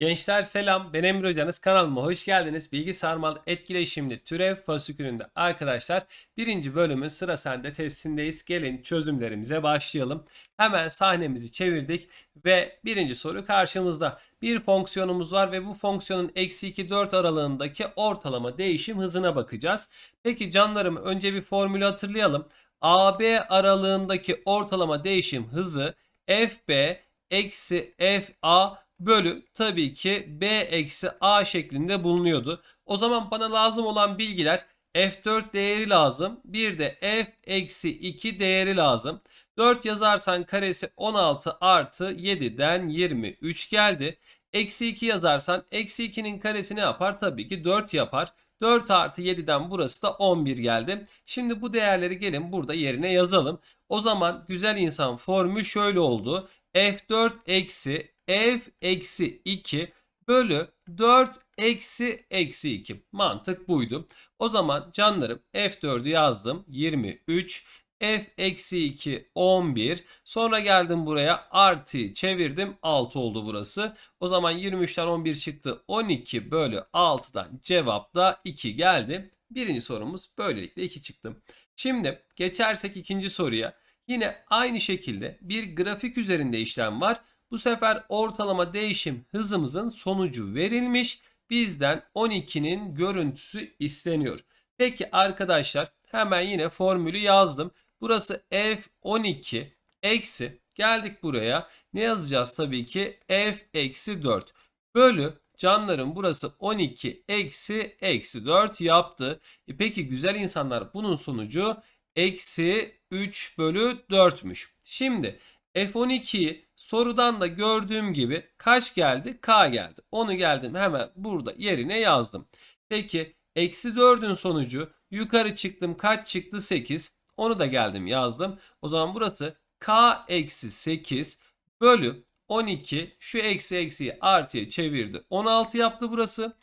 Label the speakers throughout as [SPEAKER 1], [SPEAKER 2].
[SPEAKER 1] Gençler selam. Ben Emre Hocanız. Kanalıma hoş geldiniz. Bilgi sarmal etkileşimli türev fasikülünde arkadaşlar birinci bölümün sıra sende testindeyiz. Gelin çözümlerimize başlayalım. Hemen sahnemizi çevirdik ve birinci soru karşımızda. Bir fonksiyonumuz var ve bu fonksiyonun eksi 2 4 aralığındaki ortalama değişim hızına bakacağız. Peki canlarım önce bir formülü hatırlayalım. AB aralığındaki ortalama değişim hızı fb eksi fa bölü tabii ki b eksi a şeklinde bulunuyordu. O zaman bana lazım olan bilgiler f4 değeri lazım. Bir de f eksi 2 değeri lazım. 4 yazarsan karesi 16 artı 7'den 23 geldi. Eksi 2 yazarsan eksi 2'nin karesi ne yapar? Tabii ki 4 yapar. 4 artı 7'den burası da 11 geldi. Şimdi bu değerleri gelin burada yerine yazalım. O zaman güzel insan formü şöyle oldu. F4 eksi f eksi 2 bölü 4 eksi eksi 2. Mantık buydu. O zaman canlarım F4'ü yazdım. 23 f eksi 2 11 sonra geldim buraya artı çevirdim 6 oldu burası. O zaman 23'ten 11 çıktı 12 bölü 6'dan cevap da 2 geldi. Birinci sorumuz böylelikle 2 çıktı. Şimdi geçersek ikinci soruya. Yine aynı şekilde bir grafik üzerinde işlem var. Bu sefer ortalama değişim hızımızın sonucu verilmiş. Bizden 12'nin görüntüsü isteniyor. Peki arkadaşlar hemen yine formülü yazdım. Burası f12 eksi geldik buraya. Ne yazacağız tabii ki f eksi 4 bölü canların burası 12 eksi eksi 4 yaptı. E peki güzel insanlar bunun sonucu eksi 3 bölü 4'müş. Şimdi F12'yi sorudan da gördüğüm gibi kaç geldi? K geldi. Onu geldim hemen burada yerine yazdım. Peki eksi 4'ün sonucu yukarı çıktım kaç çıktı? 8. Onu da geldim yazdım. O zaman burası K eksi 8 bölü 12 şu eksi eksiyi artıya çevirdi. 16 yaptı burası.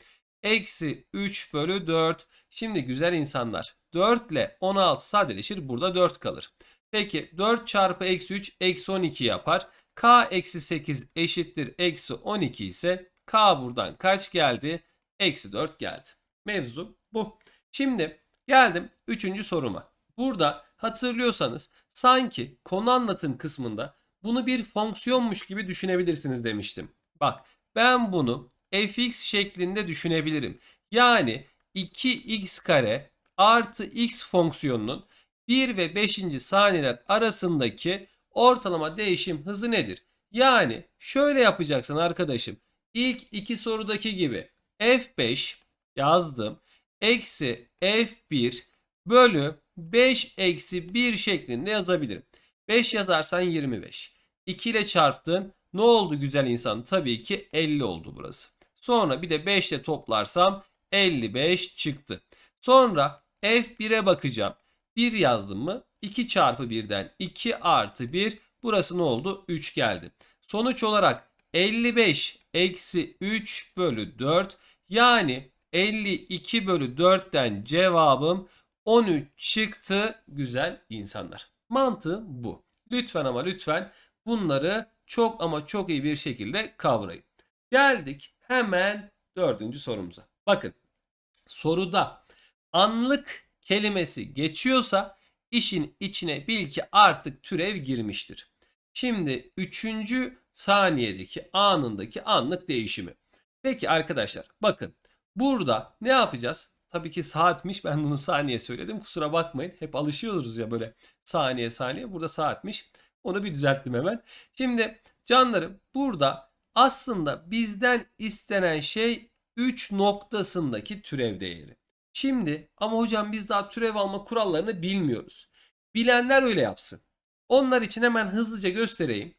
[SPEAKER 1] Eksi 3 bölü 4. Şimdi güzel insanlar 4 ile 16 sadeleşir. Burada 4 kalır. Peki 4 çarpı eksi 3 eksi 12 yapar. K eksi 8 eşittir eksi 12 ise K buradan kaç geldi? Eksi 4 geldi. Mevzu bu. Şimdi geldim 3. soruma. Burada hatırlıyorsanız sanki konu anlatım kısmında bunu bir fonksiyonmuş gibi düşünebilirsiniz demiştim. Bak ben bunu fx şeklinde düşünebilirim. Yani 2x kare artı x fonksiyonunun 1 ve 5. saniyeler arasındaki ortalama değişim hızı nedir? Yani şöyle yapacaksın arkadaşım. İlk iki sorudaki gibi f5 yazdım. Eksi f1 bölü 5 eksi 1 şeklinde yazabilirim. 5 yazarsan 25. 2 ile çarptın. Ne oldu güzel insan? Tabii ki 50 oldu burası. Sonra bir de 5 ile toplarsam 55 çıktı. Sonra f1'e bakacağım. 1 yazdım mı 2 çarpı 1'den 2 artı 1 burası ne oldu? 3 geldi. Sonuç olarak 55 eksi 3 bölü 4 yani 52 bölü 4'ten cevabım 13 çıktı güzel insanlar. Mantığı bu. Lütfen ama lütfen bunları çok ama çok iyi bir şekilde kavrayın. Geldik hemen dördüncü sorumuza. Bakın soruda anlık kelimesi geçiyorsa işin içine bil ki artık türev girmiştir. Şimdi üçüncü saniyedeki anındaki anlık değişimi. Peki arkadaşlar bakın burada ne yapacağız? Tabii ki saatmiş ben bunu saniye söyledim kusura bakmayın. Hep alışıyoruz ya böyle saniye saniye burada saatmiş. Onu bir düzelttim hemen. Şimdi canlarım burada aslında bizden istenen şey 3 noktasındaki türev değeri. Şimdi ama hocam biz daha türev alma kurallarını bilmiyoruz. Bilenler öyle yapsın. Onlar için hemen hızlıca göstereyim.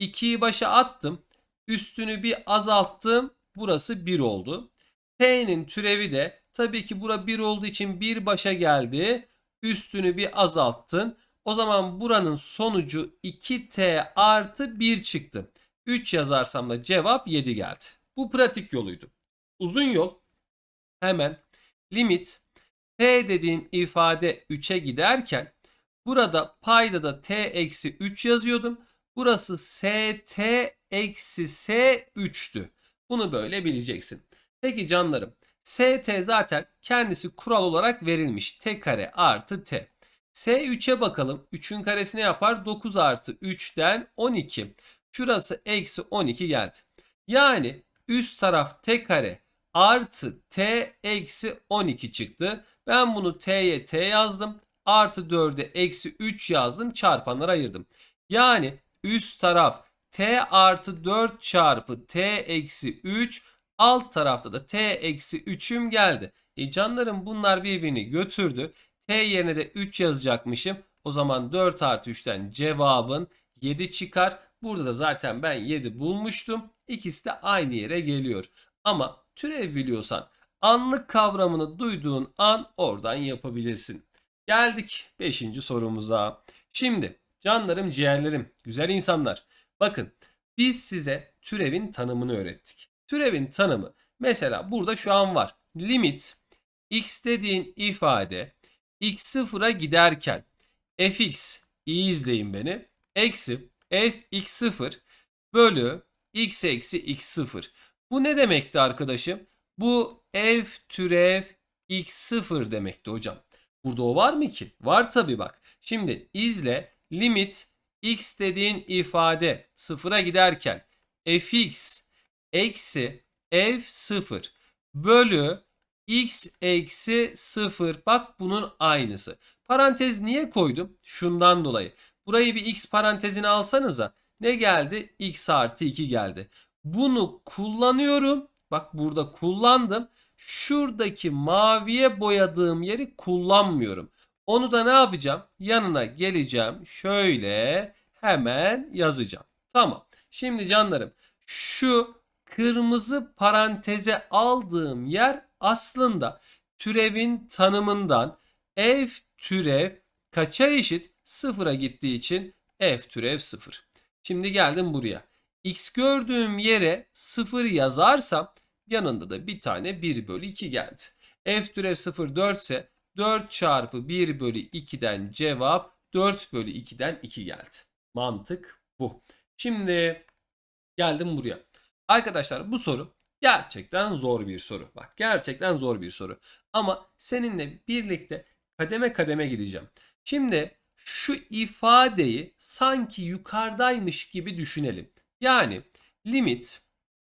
[SPEAKER 1] 2'yi başa attım. Üstünü bir azalttım. Burası 1 oldu. P'nin türevi de tabii ki bura 1 olduğu için 1 başa geldi. Üstünü bir azalttın. O zaman buranın sonucu 2t artı 1 çıktı. 3 yazarsam da cevap 7 geldi. Bu pratik yoluydu. Uzun yol hemen limit p dediğin ifade 3'e giderken burada payda da t eksi 3 yazıyordum. Burası st eksi s 3'tü. Bunu böyle bileceksin. Peki canlarım. ST zaten kendisi kural olarak verilmiş. T kare artı T. S3'e bakalım. 3'ün karesi ne yapar? 9 artı 3'ten 12. Şurası eksi 12 geldi. Yani üst taraf T kare artı T eksi 12 çıktı. Ben bunu T'ye T yazdım. Artı 4'e eksi 3 yazdım. Çarpanlara ayırdım. Yani üst taraf T artı 4 çarpı T eksi 3 alt tarafta da T eksi 3'üm geldi. E canlarım bunlar birbirini götürdü. T yerine de 3 yazacakmışım. O zaman 4 artı 3'ten cevabın 7 çıkar. Burada da zaten ben 7 bulmuştum. İkisi de aynı yere geliyor. Ama türev biliyorsan anlık kavramını duyduğun an oradan yapabilirsin. Geldik 5. sorumuza. Şimdi canlarım ciğerlerim güzel insanlar. Bakın biz size türevin tanımını öğrettik. Türevin tanımı mesela burada şu an var. Limit x dediğin ifade x sıfıra giderken fx iyi izleyin beni eksi f x sıfır bölü x eksi x sıfır. Bu ne demekti arkadaşım? Bu f türev x sıfır demekti hocam. Burada o var mı ki? Var tabi bak. Şimdi izle limit x dediğin ifade sıfıra giderken fx eksi f sıfır bölü x eksi 0. Bak bunun aynısı. Parantez niye koydum? Şundan dolayı. Burayı bir x parantezine alsanıza. Ne geldi? x artı 2 geldi. Bunu kullanıyorum. Bak burada kullandım. Şuradaki maviye boyadığım yeri kullanmıyorum. Onu da ne yapacağım? Yanına geleceğim. Şöyle hemen yazacağım. Tamam. Şimdi canlarım şu kırmızı paranteze aldığım yer aslında türevin tanımından f türev kaça eşit? Sıfıra gittiği için f türev sıfır. Şimdi geldim buraya. X gördüğüm yere sıfır yazarsam yanında da bir tane 1 bölü 2 geldi. f türev 0 4 ise 4 çarpı 1 bölü 2'den cevap 4 bölü 2'den 2 geldi. Mantık bu. Şimdi geldim buraya. Arkadaşlar bu soru gerçekten zor bir soru. Bak gerçekten zor bir soru. Ama seninle birlikte kademe kademe gideceğim. Şimdi şu ifadeyi sanki yukarıdaymış gibi düşünelim. Yani limit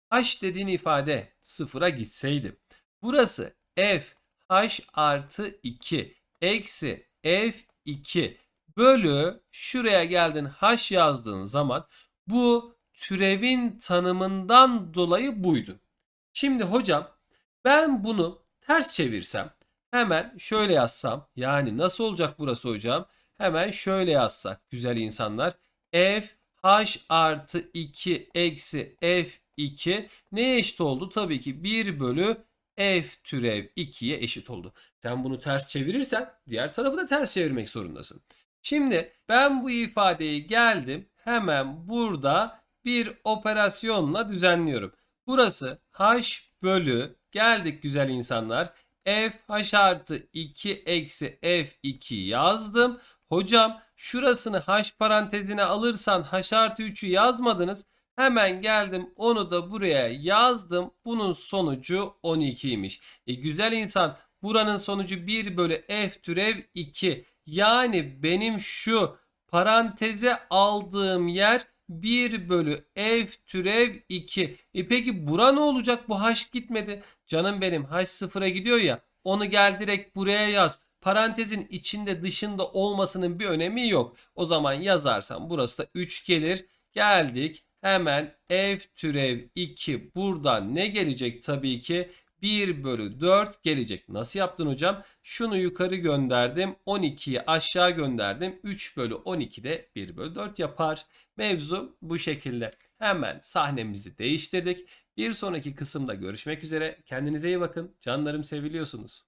[SPEAKER 1] h dediğin ifade sıfıra gitseydi. Burası f h artı 2 eksi f2 bölü şuraya geldin h yazdığın zaman bu türevin tanımından dolayı buydu. Şimdi hocam ben bunu ters çevirsem hemen şöyle yazsam yani nasıl olacak burası hocam? Hemen şöyle yazsak güzel insanlar. f h artı 2 eksi f2 neye eşit oldu? Tabii ki 1 bölü f türev 2'ye eşit oldu. Sen bunu ters çevirirsen diğer tarafı da ters çevirmek zorundasın. Şimdi ben bu ifadeyi geldim hemen burada bir operasyonla düzenliyorum. Burası h bölü geldik güzel insanlar. f h artı 2 eksi f2 yazdım. Hocam şurasını h parantezine alırsan h artı 3'ü yazmadınız. Hemen geldim onu da buraya yazdım. Bunun sonucu 12'ymiş. E güzel insan buranın sonucu 1 bölü f türev 2. Yani benim şu paranteze aldığım yer 1 bölü f türev 2. E peki bura ne olacak? Bu h gitmedi. Canım benim h sıfıra gidiyor ya. Onu gel direkt buraya yaz. Parantezin içinde dışında olmasının bir önemi yok. O zaman yazarsam burası da 3 gelir. Geldik. Hemen f türev 2 buradan ne gelecek tabii ki? 1 bölü 4 gelecek. Nasıl yaptın hocam? Şunu yukarı gönderdim. 12'yi aşağı gönderdim. 3 bölü 12 de 1 bölü 4 yapar. Mevzu bu şekilde. Hemen sahnemizi değiştirdik. Bir sonraki kısımda görüşmek üzere. Kendinize iyi bakın. Canlarım seviliyorsunuz.